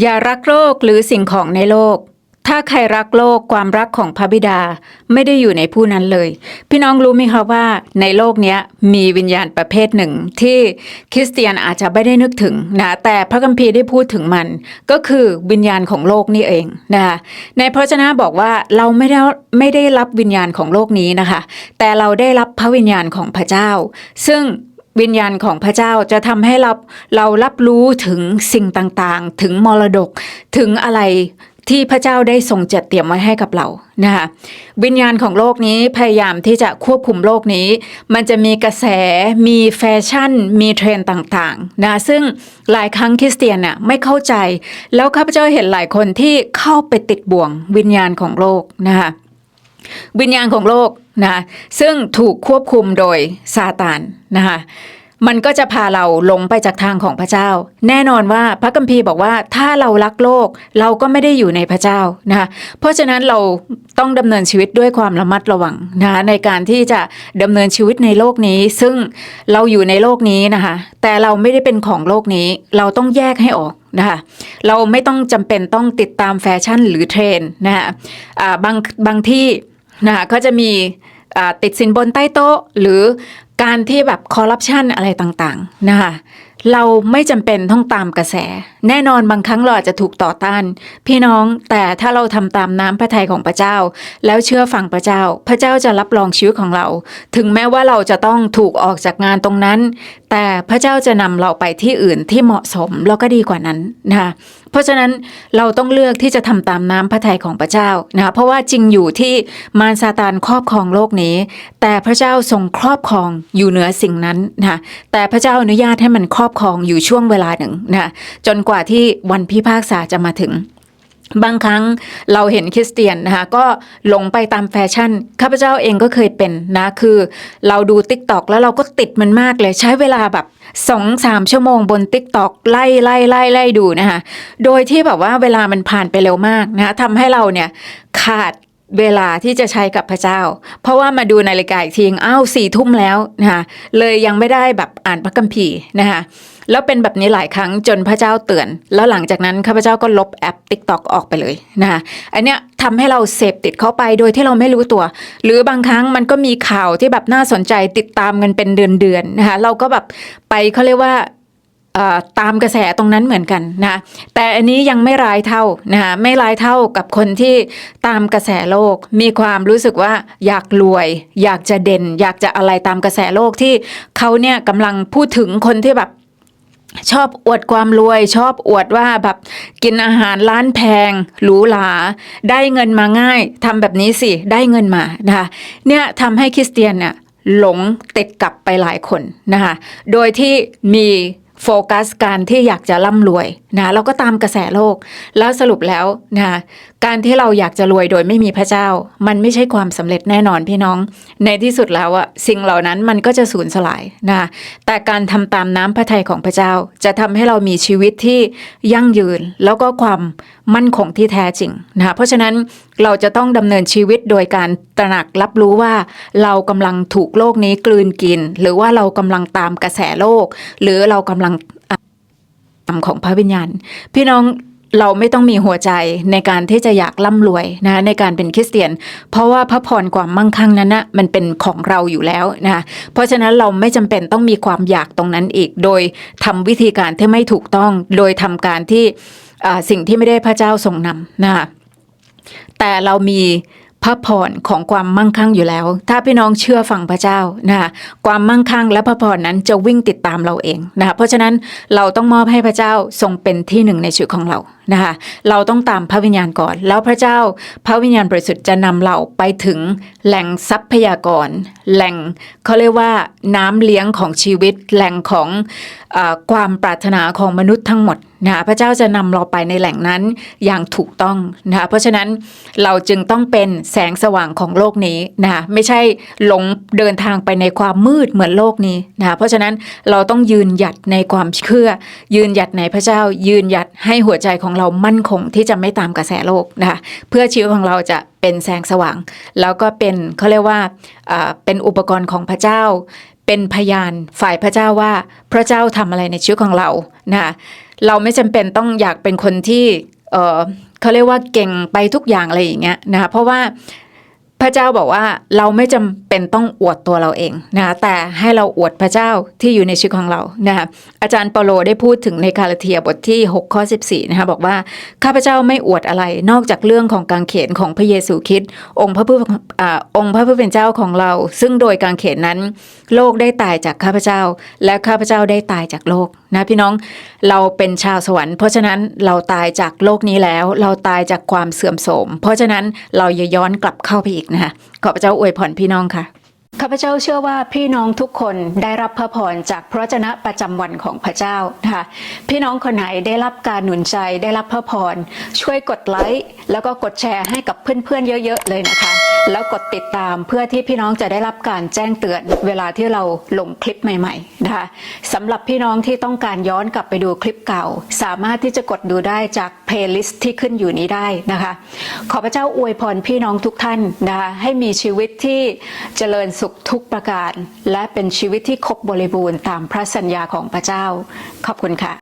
อย่ารักโลกหรือสิ่งของในโลก ถ้าใครรักโลกความรักของพระบิดาไม่ได้อยู่ในผู้นั้นเลย พี่น้องรู้ไหมคะว่าในโลกนี้มีวิญญาณประเภทหนึ่ง ที่คริสเตียนอาจจะไม่ได้นึกถึงนะแต่พระคัมภีร์ได้พูดถึงมัน ก็คือวิญญาณของโลกนี่เองนะคะในพระชนะบอกว่าเราไม่ได้ไม่ได้รับวิญญาณของโลกนี้นะคะ แต่เราได้รับพระวิญญาณของพระเจ้า ซึ่ง วิญญาณของพระเจ้าจะทำให้เราเรารับรู้ถึงสิ่งต่างๆ ถึงมรดกถึงอะไรที่พระเจ้าได้ทรงจัดเตรียมไว้ให้กับเรานะคะวิญญาณของโลกนี้พยายามที่จะควบคุมโลกนี้ มันจะมีกระแสมีแฟชั่น มีเทรนต่างๆนะซึ่งหลายครั้งคริสเตียนน่ะไม่เข้าใจ แล้วข้าพเจ้าเห็นหลายคนที่เข้าไปติดบ่วงวิญญาณของโลกนะคะวิญญาณของโลก นะซึ่งถูกควบคุมโดยซาตานนะคะมันก็จะพาเราลงไปจากทางของพระเจ้า แน่นอนว่าพระคัมภีร์บอกว่าถ้าเรารักโลกเราก็ไม่ได้อยู่ในพระเจ้านะคะเพราะฉะนั้นเราต้องดำเนินชีวิตด้วยความระมัดระวังนะคะในการที่จะดำเนินชีวิตในโลกนี้ ซึ่งเราอยู่ในโลกนี้นะคะแต่เราไม่ได้เป็นของโลกนี้ เราต้องแยกให้ออกนะคะเราไม่ต้องจำเป็นต้องติดตามแฟชั่นหรือเทรนนะคะอ่าบางบางที่ นะคะก็จะมีติดสินบนใต้โต๊ะ หรือการที่แบบคอร์รัปชันอะไรต่างๆนะคะเราไม่จำเป็นต้องตามกระแส แน่นอนบางครั้งเราอาจจะถูกต่อต้าน พี่น้องแต่ถ้าเราทำตามน้ำพระทัยของพระเจ้า แล้วเชื่อฟังพระเจ้า พระเจ้าจะรับรองชีวิตของเรา ถึงแม้ว่าเราจะต้องถูกออกจากงานตรงนั้น แต่พระเจ้าจะนำเราไปที่อื่นที่เหมาะสมแล้วก็ดีกว่านั้นนะคะ เพราะฉะนั้นเราต้องเลือกที่จะทำตามน้ำพระทัยของพระเจ้านะคะเพราะว่าจริงอยู่ที่มารซาตานครอบครองโลกนี้ แต่พระเจ้าทรงครอบครองอยู่เหนือสิ่งนั้นนะคะแต่พระเจ้าอนุญาตให้มันครอบครองอยู่ช่วงเวลาหนึ่งนะคะจนกว่าที่วันพิพากษาจะมาถึง บางครั้งเราเห็นคริสเตียนนะคะก็หลงไปตามแฟชั่นข้าพเจ้าเองก็เคยเป็นนะคือเราดูติ๊กตอกแล้วเราก็ติดมันมากเลยใช้เวลาแบบสองสามชั่วโมงบนติ๊กตอกไล่ไล่ไล่ไล่ดูนะคะโดยที่แบบว่าเวลามันผ่านไปเร็วมากนะคะทำให้เราเนี่ยขาด เวลาที่จะใช้กับพระเจ้า เพราะว่ามาดูนาฬิกาอีกทีอ้าวสี่ทุ่มแล้วนะคะเลยยังไม่ได้แบบอ่านพระคัมภีร์นะคะแล้วเป็นแบบนี้หลายครั้งจนพระเจ้าเตือน แล้วหลังจากนั้นข้าพเจ้าก็ลบแอป TikTok ออกไปเลยนะคะอันเนี้ยทำให้เราเสพติดเข้าไปโดยที่เราไม่รู้ตัว หรือบางครั้งมันก็มีข่าวที่แบบน่าสนใจติดตามกันเป็นเดือนๆนะคะเราก็แบบไปเขาเรียกว่า ตามกระแสตรงนั้นเหมือนกันนะแต่อันนี้ยังไม่ร้ายเท่านะคะไม่ร้ายเท่ากับคนที่ตามกระแสโลก มีความรู้สึกว่าอยากรวย อยากจะเด่น อยากจะอะไรตามกระแสโลกที่เขาเนี่ยกำลังพูดถึงคนที่แบบชอบอวดความรวย ชอบอวดว่าแบบกินอาหารร้านแพงหรูหราได้เงินมาง่ายทำแบบนี้สิได้เงินมานะคะเนี่ยทำให้คริสเตียนเนี่ยหลงติดกับไปหลายคนนะคะโดยที่มี โฟกัสการที่อยากจะร่ำรวยนะแล้วก็ตามกระแสโลก แล้วสรุปแล้วนะการที่เราอยากจะรวยโดยไม่มีพระเจ้า มันไม่ใช่ความสำเร็จแน่นอนพี่น้อง ในที่สุดแล้วอะสิ่งเหล่านั้นมันก็จะสูญสลายนะแต่การทำตามน้ำพระทัยของพระเจ้า จะทำให้เรามีชีวิตที่ยั่งยืน แล้วก็ความมั่นคงที่แท้จริงนะเพราะฉะนั้นเราจะต้องดำเนินชีวิตโดยการตระหนักรับรู้ว่า เรากำลังถูกโลกนี้กลืนกิน หรือว่าเรากำลังตามกระแสโลก หรือเรากำลังของพระวิญญาณ พี่น้องเราไม่ต้องมีหัวใจในการที่จะอยากร่ำรวยนะในการเป็นคริสเตียน เพราะว่าพระพรความมั่งคั่งนั้นนะมันเป็นของเราอยู่แล้วนะเพราะฉะนั้นเราไม่จำเป็นต้องมีความอยากตรงนั้นอีก โดยทำวิธีการที่ไม่ถูกต้อง โดยทำการที่สิ่งที่ไม่ได้พระเจ้าทรงนำนะคะแต่เรามี พระพรของความมั่งคั่งอยู่แล้ว ถ้าพี่น้องเชื่อฟังพระเจ้านะคะความมั่งคั่งและพระพรนั้นจะวิ่งติดตามเราเองนะคะเพราะฉะนั้นเราต้องมอบให้พระเจ้าทรงเป็นที่หนึ่งในชีวิตของเรานะคะเราต้องตามพระวิญญาณก่อน แล้วพระเจ้าพระวิญญาณบริสุทธิ์จะนำเราไปถึงแหล่งทรัพยากร แหล่งเขาเรียกว่าน้ำเลี้ยงของชีวิต แหล่งของออความปรารถนาของมนุษย์ทั้งหมดนะคะพระเจ้าจะนำเราไปในแหล่งนั้นอย่างถูกต้องนะคะเพราะฉะนั้นเราจึงต้องเป็นแสงสว่างของโลกนี้นะคะไม่ใช่หลงเดินทางไปในความมืดเหมือนโลกนี้นะคะเพราะฉะนั้นเราต้องยืนหยัดในความเชื่อ ยืนหยัดในพระเจ้ายืนหยัดให้หัวใจของเรามั่นคงที่จะไม่ตามกระแสโลกนะคะเพื่อชีวิตของเราจะเป็นแสงสว่าง แล้วก็เป็นเขาเรียกว่าเป็นอุปกรณ์ของพระเจ้า เป็นพยานฝ่ายพระเจ้าว่าพระเจ้าทำอะไรในชีวิตของเรานะคะเราไม่จำเป็นต้องอยากเป็นคนที่เขาเรียกว่าเก่งไปทุกอย่างอะไรอย่างเงี้ยนะคะเพราะว่า พระเจ้าบอกว่าเราไม่จำเป็นต้องอวดตัวเราเองนะแต่ให้เราอวดพระเจ้าที่อยู่ในชีวิตของเรานะคะอาจารย์เปโลได้พูดถึงในกาลาเทียบทที่ 6 ข้อ 14นะคะบอกว่าข้าพเจ้าไม่อวดอะไรนอกจากเรื่องของกางเขนของพระเยซูคริสต์องค์พระผู้องค์พระผู้เป็นเจ้าของเรา ซึ่งโดยกางเขนนั้น โลกได้ตายจากข้าพเจ้า และข้าพเจ้าได้ตายจากโลก นะพี่น้องเราเป็นชาวสวรรค์เพราะฉะนั้นเราตายจากโลกนี้แล้ว เราตายจากความเสื่อมโทรมเพราะฉะนั้นเราอย่าย้อนกลับเข้าไปอีกนะคะขอพระเจ้าอวยพรพี่น้องค่ะ ข้าพเจ้าเชื่อว่าพี่น้องทุกคนได้รับพระพรจากพระวจนะประจำวันของพระเจ้านะคะพี่น้องคนไหนได้รับการหนุนใจได้รับพระพรช่วยกดไลค์แล้วก็กดแชร์ให้กับเพื่อนๆเยอะ ๆ เลยนะคะ แล้วกดติดตามเพื่อที่พี่น้องจะได้รับการแจ้งเตือนเวลาที่เราลงคลิปใหม่ๆนะคะสำหรับพี่น้องที่ต้องการย้อนกลับไปดูคลิปเก่า สามารถที่จะกดดูได้จากเพลย์ลิสต์ที่ขึ้นอยู่นี้ได้นะคะขอพระเจ้าอวยพรพี่น้องทุกท่านนะคะให้มีชีวิตที่เจริญสุขขทุกประการ และเป็นชีวิตที่ครบบริบูรณ์ตามพระสัญญาของพระเจ้า ขอบคุณค่ะ